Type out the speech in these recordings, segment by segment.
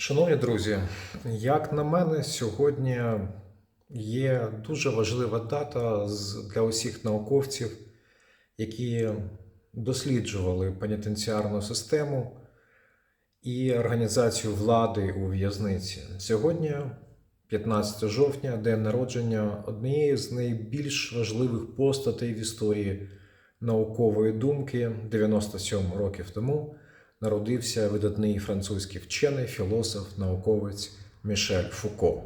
Шановні друзі, як на мене, сьогодні є дуже важлива дата для усіх науковців, які досліджували пенітенціарну систему і організацію влади у в'язниці. Сьогодні, 15 жовтня, день народження однієї з найбільш важливих постатей в історії наукової думки 97 років тому народився видатний французький вчений, філософ, науковець Мішель Фуко.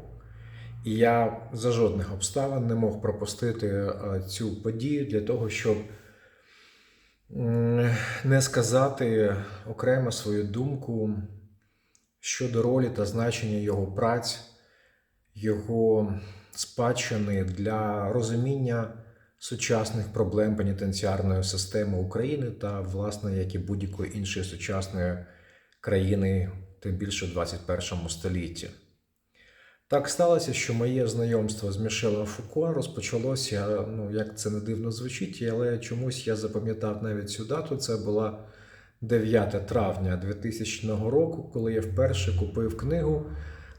І я за жодних обставин не мог пропустити е, цю подію для того, щоб не сказати окремо свою думку щодо ролі та значення його праць, його спадщини для розуміння сучасних проблем пенітенціарної системи України та, власне, як і будь-якої іншої сучасної країни, тим більше в 21 столітті. Так сталося, що моє знайомство з Мішелем Фуко розпочалося, ну як це не дивно звучить, але чомусь я запам'ятав навіть цю дату. Це була 9 травня 2000 року, коли я вперше купив книгу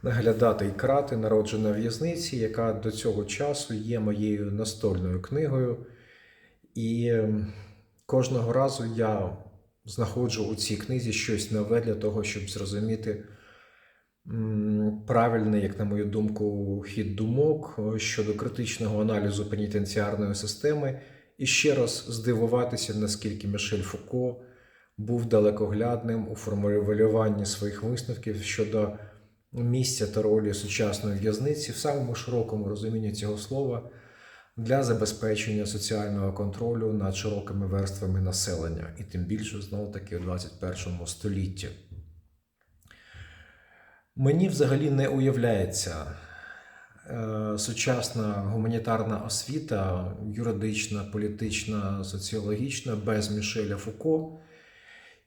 Наглядати і крати, народжена в'язниці, яка до цього часу є моєю настольною книгою. І кожного разу я знаходжу у цій книзі щось нове для того, щоб зрозуміти правильний, як на мою думку, хід думок е, щодо критичного аналізу пенітенціарної системи, і ще раз здивуватися, наскільки Мішель Фуко був далекоглядним у формулюванні своїх висновків щодо місця та ролі сучасної в'язниці в самому широкому розумінні цього слова для забезпечення соціального контролю над широкими верствами населення, і тим більше знову таки у 21 столітті. Мені взагалі не уявляється е, сучасна гуманітарна освіта, юридична, політична, соціологічна без Мішеля Фуко.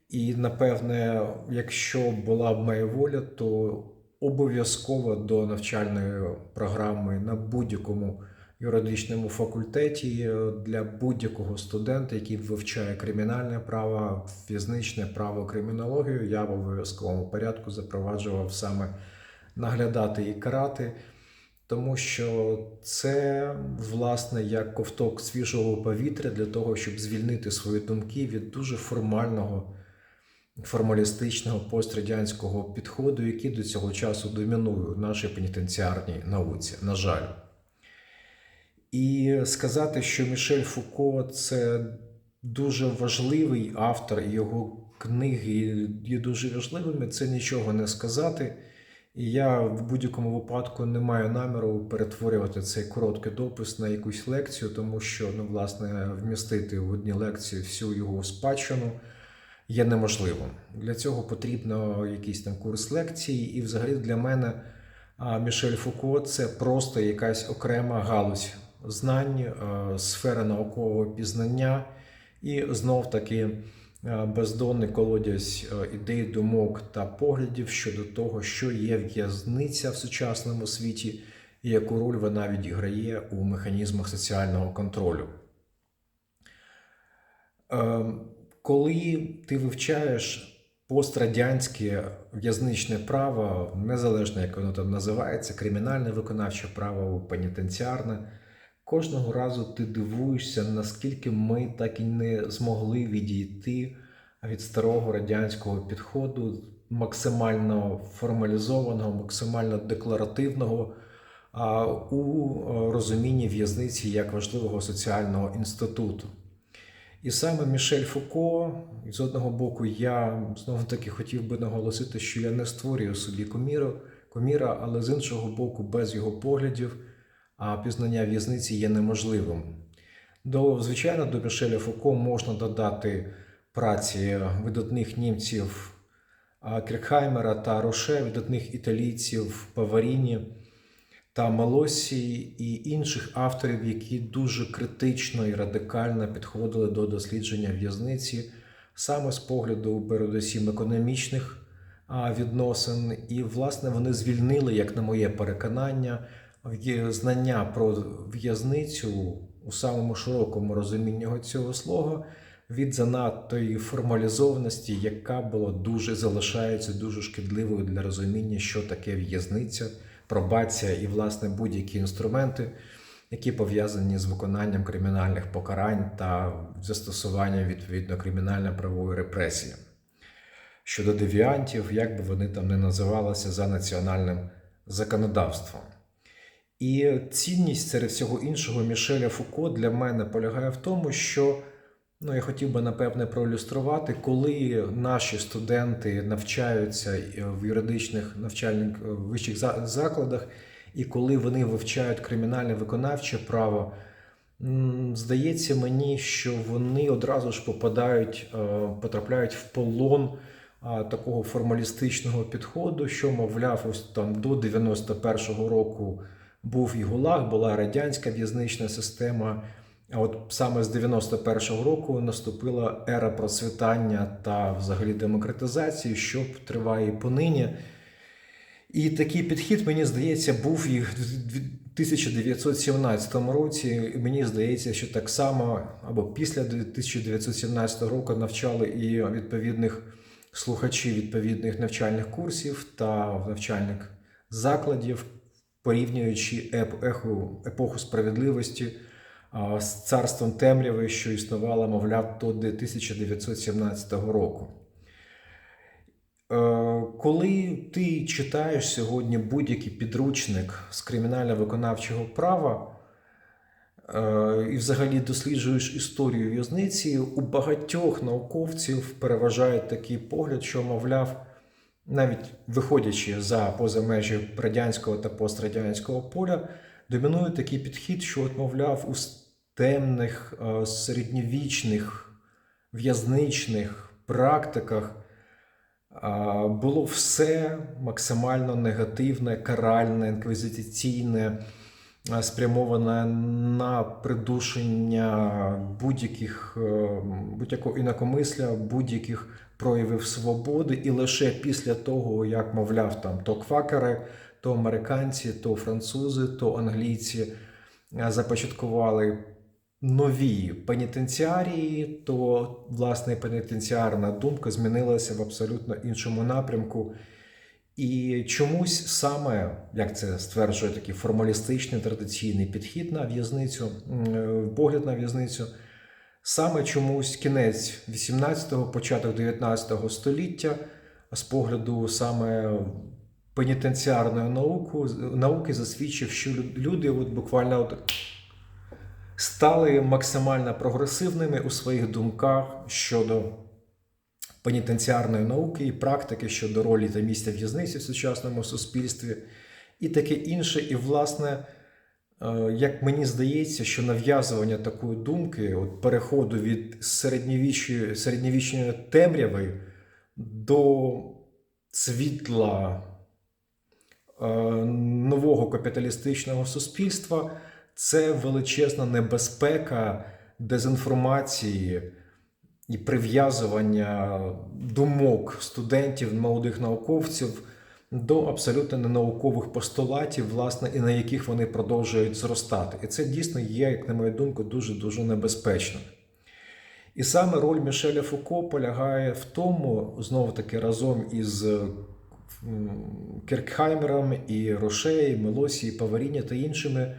І напевне, якщо була б моя воля, то обов'язково до навчальної програми на будь-якому юридичному факультеті для будь-якого студента, який вивчає кримінальне право, в'язничне право, кримінологію, я в обов'язковому порядку запроваджував саме наглядати і карати. Тому що це власне як ковток свіжого повітря для того, щоб звільнити свої думки від дуже формального формалістичного пострадянського підходу, який до цього часу домінує в нашій пенітенціарній науці, на жаль. І сказати, що Мішель Фуко це дуже важливий автор, і його книги є дуже важливими, це нічого не сказати. І я в будь-якому випадку не маю наміру перетворювати цей короткий допис на якусь лекцію, тому що ну, власне вмістити в одні лекції всю його спадщину є неможливим. Для цього потрібно якийсь там курс лекцій, і взагалі для мене Мішель Фуко це просто якась окрема галузь знань, сфера наукового пізнання, і знов таки бездонний колодязь ідей, думок та поглядів щодо того, що є в'язниця в сучасному світі, і яку роль вона відіграє у механізмах соціального контролю. Коли ти вивчаєш пострадянське в'язничне право, незалежно як воно там називається, кримінальне виконавче право, пенітенціарне, кожного разу ти дивуєшся, наскільки ми так і не змогли відійти від старого радянського підходу, максимально формалізованого, максимально декларативного а, у е, розумінні в'язниці як важливого соціального інституту. І саме Мішель Фуко, з одного боку, я знову таки хотів би наголосити, що я не створюю собі куміра, куміра, але з іншого боку, без його поглядів, а пізнання в'язниці є неможливим. До, звичайно, до Мішеля Фуко можна додати праці видатних німців а, Крікхаймера та Роше, видатних італійців Паваріні та Малосі і інших авторів, які дуже критично і радикально підходили до дослідження в'язниці саме з погляду передусім економічних відносин. І, власне, вони звільнили, як на моє переконання, знання про в'язницю у самому широкому розумінні цього слова від занадтої формалізованості, яка була дуже залишається дуже шкідливою для розуміння, що таке в'язниця, пробація і, власне, будь-які інструменти, які пов'язані з виконанням кримінальних покарань та застосуванням відповідно кримінально-правової репресії. Щодо девіантів, як би вони там не називалися за національним законодавством. І цінність серед всього іншого Мішеля Фуко для мене полягає в тому, що ну, я хотів би напевне проілюструвати, коли наші студенти навчаються в юридичних навчальних е, вищих за- закладах, і коли вони вивчають кримінальне виконавче право, здається мені, що вони одразу ж попадають, е, потрапляють в полон такого формалістичного підходу, що, мовляв, ось там до 91-го року був і ГУЛАГ, була радянська в'язнична система. А от саме з 91-го року наступила ера процвітання та взагалі демократизації, що триває понині. І такий підхід, мені здається, був і в 1917 році. І мені здається, що так само або після 1917 року навчали і відповідних слухачів відповідних навчальних курсів та навчальних закладів, порівнюючи ЕПЕХ епоху справедливості з царством темряви, що існувало, мовляв, до 1917 року. Е, Коли ти читаєш сьогодні будь-який підручник з кримінально-виконавчого права е, і взагалі досліджуєш історію в'язниці, у багатьох науковців переважає такий погляд, що, мовляв, навіть виходячи за поза межі радянського та пострадянського поля, домінує такий підхід, що, от, мовляв, у темних е, середньовічних в'язничних практиках було все максимально негативне, каральне, інквізиційне, спрямоване на придушення будь-яких е, будь-якого інакомисля, будь-яких проявів свободи, і лише після того, як мовляв, там то квакери, то американці, то французи, то англійці започаткували нові пенітенціарії, то власне пенітенціарна думка змінилася в абсолютно іншому напрямку. І чомусь саме, як це стверджує такий формалістичний традиційний підхід на в'язницю, е, погляд на в'язницю, саме чомусь кінець 18-го, початок 19 століття, з погляду саме пенітенціарної науки, науки засвідчив, що люди от буквально от стали максимально прогресивними у своїх думках щодо пенітенціарної науки і практики щодо ролі та місця в'язниці в сучасному суспільстві, і таке інше. І, власне, е, як мені здається, що нав'язування такої думки, от переходу від середньовічної, темряви до світла е, нового капіталістичного суспільства це величезна небезпека дезінформації і прив'язування думок студентів, молодих науковців до абсолютно ненаукових постулатів, власне, і на яких вони продовжують зростати. І це дійсно є, як на мою думку, дуже дуже небезпечно. І саме роль Мішеля Фуко полягає в тому, знову таки разом із Кіркхаймером і Роше, і Мелосі, Паваріні та іншими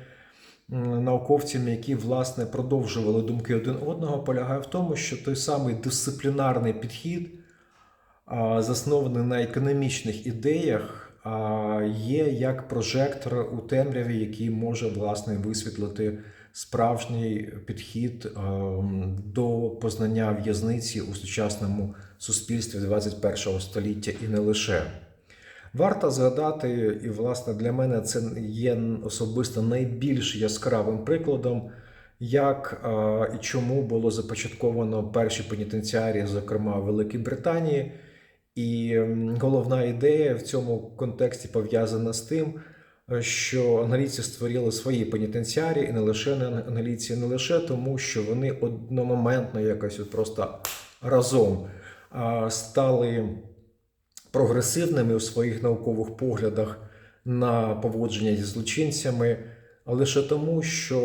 науковцями, які власне продовжували думки один одного, полягає в тому, що той самий дисциплінарний підхід, заснований на економічних ідеях, є як прожектор у темряві, який може власне висвітлити справжній підхід до познання в'язниці у сучасному суспільстві 21 століття і не лише. Варто згадати, і власне для мене це є особисто найбільш яскравим прикладом, як е, і чому було започатковано перші пенітенціарії, зокрема в Великій Британії. І головна ідея в цьому контексті пов'язана з тим, що англійці створили свої пенітенціарії, і не лише англійці, не лише тому, що вони одномоментно якось от просто разом а, стали прогресивними у своїх наукових поглядах на поводження зі злочинцями, лише тому, що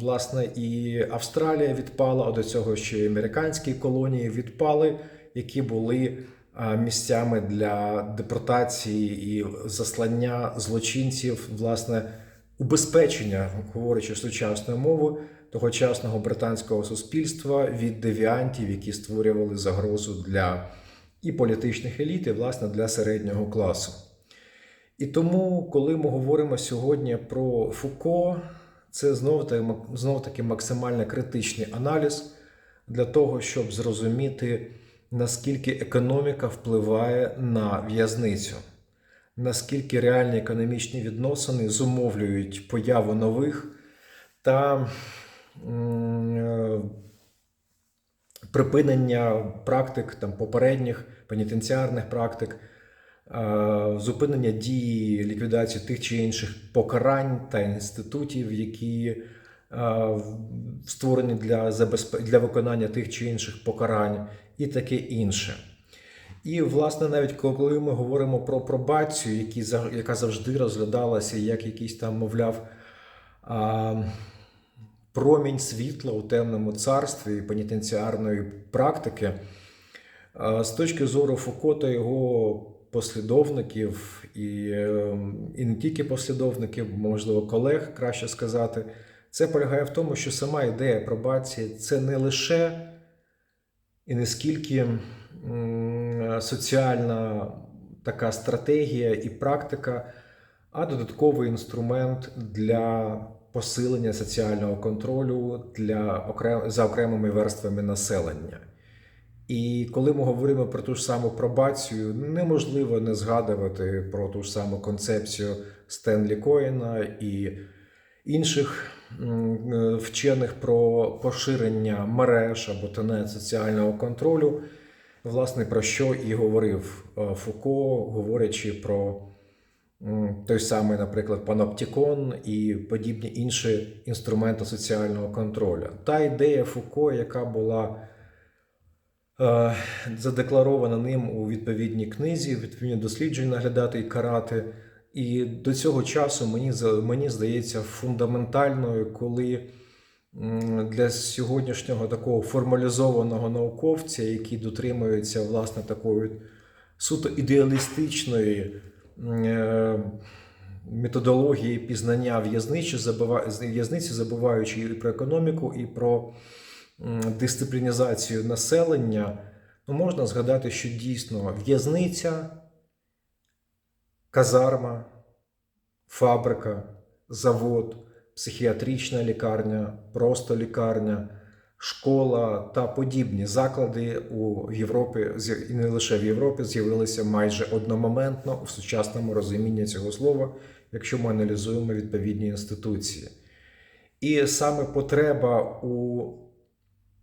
власне і Австралія відпала, а до цього ще й американські колонії відпали, які були місцями для депортації і заслання злочинців, власне, убезпечення, говорячи сучасною мовою, тогочасного британського суспільства від девіантів, які створювали загрозу для і політичних еліт, і власне для середнього класу. І тому, коли ми говоримо сьогодні про Фуко, це знов таки, максимально критичний аналіз для того, щоб зрозуміти, наскільки економіка впливає на в'язницю, наскільки реальні економічні відносини зумовлюють появу нових та е, припинення практик там, попередніх пенітенціарних практик, зупинення дії ліквідації тих чи інших покарань та інститутів, які створені для, забезпе... для виконання тих чи інших покарань, і таке інше. І, власне, навіть коли ми говоримо про пробацію, яка завжди розглядалася як якийсь там, мовляв, промінь світла у темному царстві пенітенціарної практики, з точки зору Фуко та його послідовників, і, е, і не тільки послідовників, можливо, колег, краще сказати, це полягає в тому, що сама ідея пробації це не лише і не скільки соціальна така стратегія і практика, а додатковий інструмент для посилення соціального контролю для окрем... за окремими верствами населення. І коли ми говоримо про ту ж саму пробацію, неможливо не згадувати про ту ж саму концепцію Стенлі Коїна і інших е, вчених про поширення мереж або тенет соціального контролю, власне, про що і говорив е, Фуко, говорячи про той самий, наприклад, паноптікон і подібні інші інструменти соціального контролю. Та ідея Фуко, яка була е, задекларована ним у відповідній книзі, відповідні дослідження наглядати і карати. І до цього часу мені мені здається фундаментальною, коли для сьогоднішнього такого формалізованого науковця, який дотримується власне такої суто ідеалістичної методології пізнання забува- в'язниці, забуваючи і про економіку, і про дисциплінізацію населення, ну, можна згадати, що дійсно в'язниця казарма, фабрика, завод, психіатрична лікарня, просто лікарня, школа та подібні заклади у Європі і не лише в Європі з'явилися майже одномоментно в сучасному розумінні цього слова, якщо ми аналізуємо відповідні інституції. І саме потреба у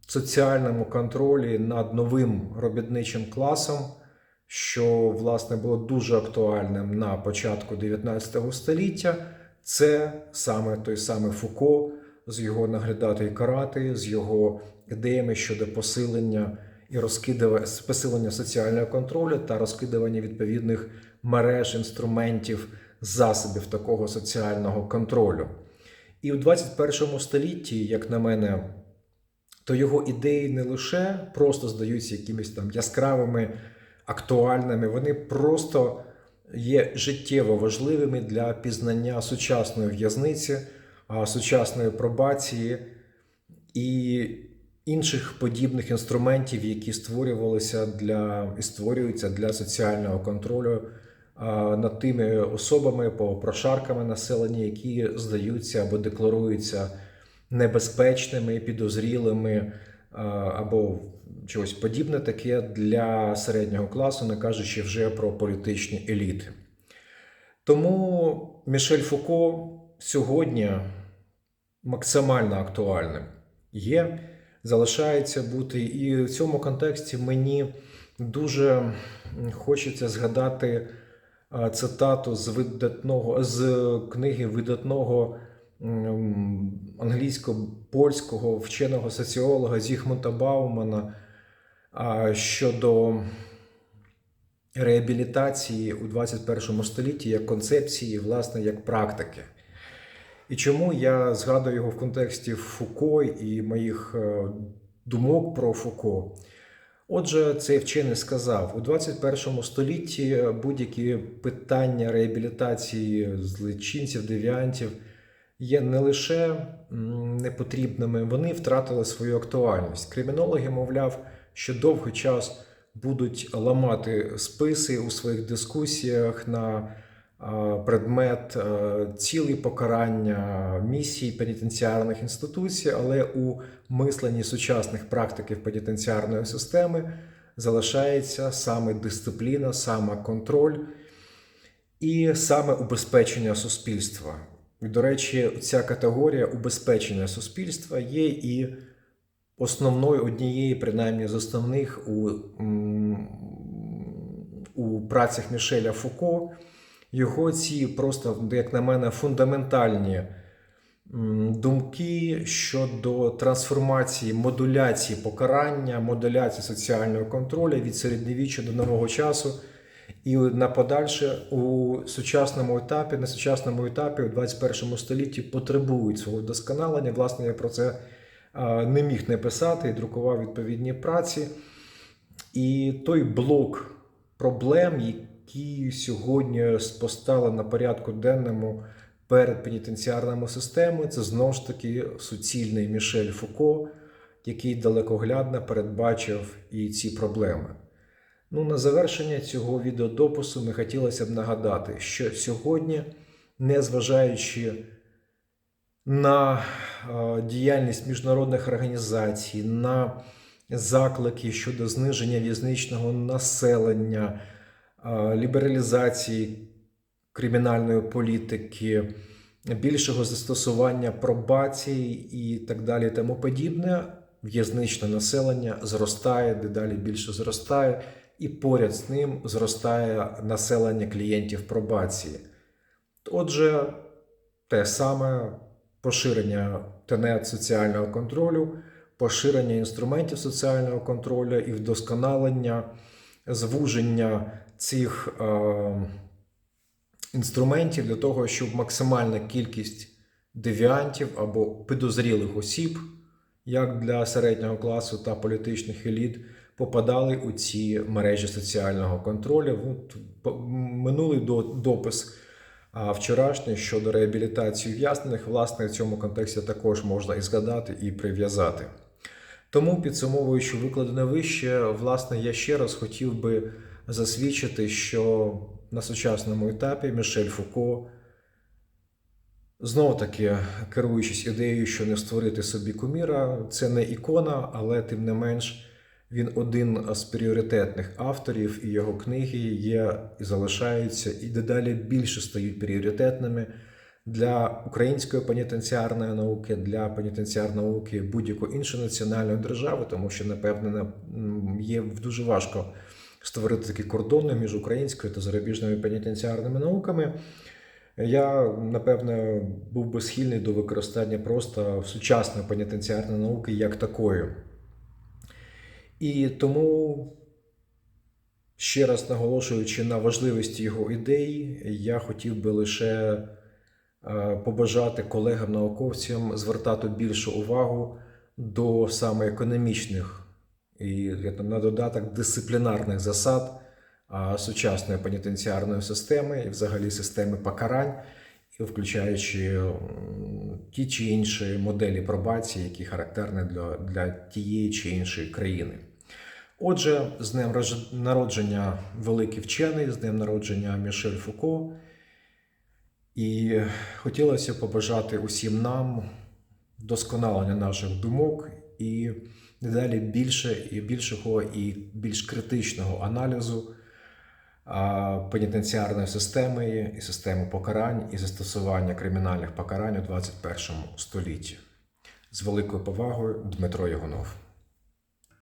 соціальному контролі над новим робітничим класом, що власне було дуже актуальним на початку 19 століття, це саме той самий Фуко з його наглядати і карати, з його ідеями щодо посилення і розкидування посилення соціального контролю та розкидування відповідних мереж, інструментів, засобів такого соціального контролю. І в 21 столітті, як на мене, то його ідеї не лише просто здаються якимись там яскравими, актуальними, вони просто є життєво важливими для пізнання сучасної в'язниці, сучасної пробації і інших подібних інструментів, які створювалися для і створюються для соціального контролю над тими особами по прошарками населення, які здаються або декларуються небезпечними, підозрілими або чогось подібне таке для середнього класу, не кажучи вже про політичні еліти. Тому Мішель Фуко сьогодні максимально актуальним є, залишається бути. І в цьому контексті мені дуже хочеться згадати цитату з видатного з книги видатного англійсько-польського вченого соціолога Зігмунта Баумана щодо реабілітації у 21 столітті як концепції, власне, як практики. І чому я згадую його в контексті Фуко і моїх е, думок про Фуко? Отже, цей вчений сказав, у 21 столітті будь-які питання реабілітації злочинців, девіантів є не лише непотрібними, вони втратили свою актуальність. Кримінологи, мовляв, що довгий час будуть ламати списи у своїх дискусіях на предмет е, цілі покарання місій пенітенціарних інституцій, але у мисленні сучасних практиків пенітенціарної системи залишається саме дисципліна, саме контроль і саме убезпечення суспільства. До речі, ця категорія убезпечення суспільства є і основною однією, принаймні з основних у, у працях Мішеля Фуко. Його ці просто, як на мене, фундаментальні думки щодо трансформації, модуляції покарання, модуляції соціального контролю від середньовіччя до нового часу. І на подальше у сучасному етапі, на сучасному етапі у 21 столітті потребують свого вдосконалення. Власне, я про це не міг не писати і друкував відповідні праці. І той блок проблем, які сьогодні постали на порядку денному перед пенітенціарними системами, це знову ж таки суцільний Мішель Фуко, який далекоглядно передбачив і ці проблеми. Ну, на завершення цього відеодопису ми хотілося б нагадати, що сьогодні, незважаючи на діяльність міжнародних організацій, на заклики щодо зниження в'язничного населення, лібералізації кримінальної політики, більшого застосування пробації і так далі, тому подібне, в'язничне населення зростає, дедалі більше зростає, і поряд з ним зростає населення клієнтів пробації. Отже, те саме поширення тенет соціального контролю, поширення інструментів соціального контролю і вдосконалення, звуження цих е, інструментів для того, щоб максимальна кількість девіантів або підозрілих осіб, як для середнього класу та політичних еліт, попадали у ці мережі соціального контролю. От, минулий до- допис а вчорашній щодо реабілітації ув'язнених, власне, в цьому контексті також можна і згадати, і прив'язати. Тому, підсумовуючи викладене вище, власне, я ще раз хотів би засвідчити, що на сучасному етапі Мішель Фуко, знову таки керуючись ідеєю, що не створити собі куміра, це не ікона, але тим не менш він один з пріоритетних авторів, і його книги є і залишаються, і дедалі більше стають пріоритетними для української пенітенціарної науки, для пенітенціарної науки будь-якої іншої національної держави, тому що, напевне, є дуже важко створити такі кордони між українською та зарубіжними пенітенціарними науками. Я, напевне, був би схильний до використання просто сучасної пенітенціарної науки як такої. І тому, ще раз наголошуючи на важливості його ідей, я хотів би лише е, побажати колегам-науковцям звертати більшу увагу до саме економічних як на додаток дисциплінарних засад сучасної пенітенціарної системи і взагалі системи покарань, включаючи ті чи інші моделі пробації, які характерні для, для тієї чи іншої країни. Отже, з днем народження великий вчений, з днем народження Мішель Фуко. І хотілося побажати усім нам вдосконалення наших думок і дедалі більше і більшого і більш критичного аналізу пенітенціарної системи і системи покарань і застосування кримінальних покарань у 21 столітті. З великою повагою Дмитро Ягунов.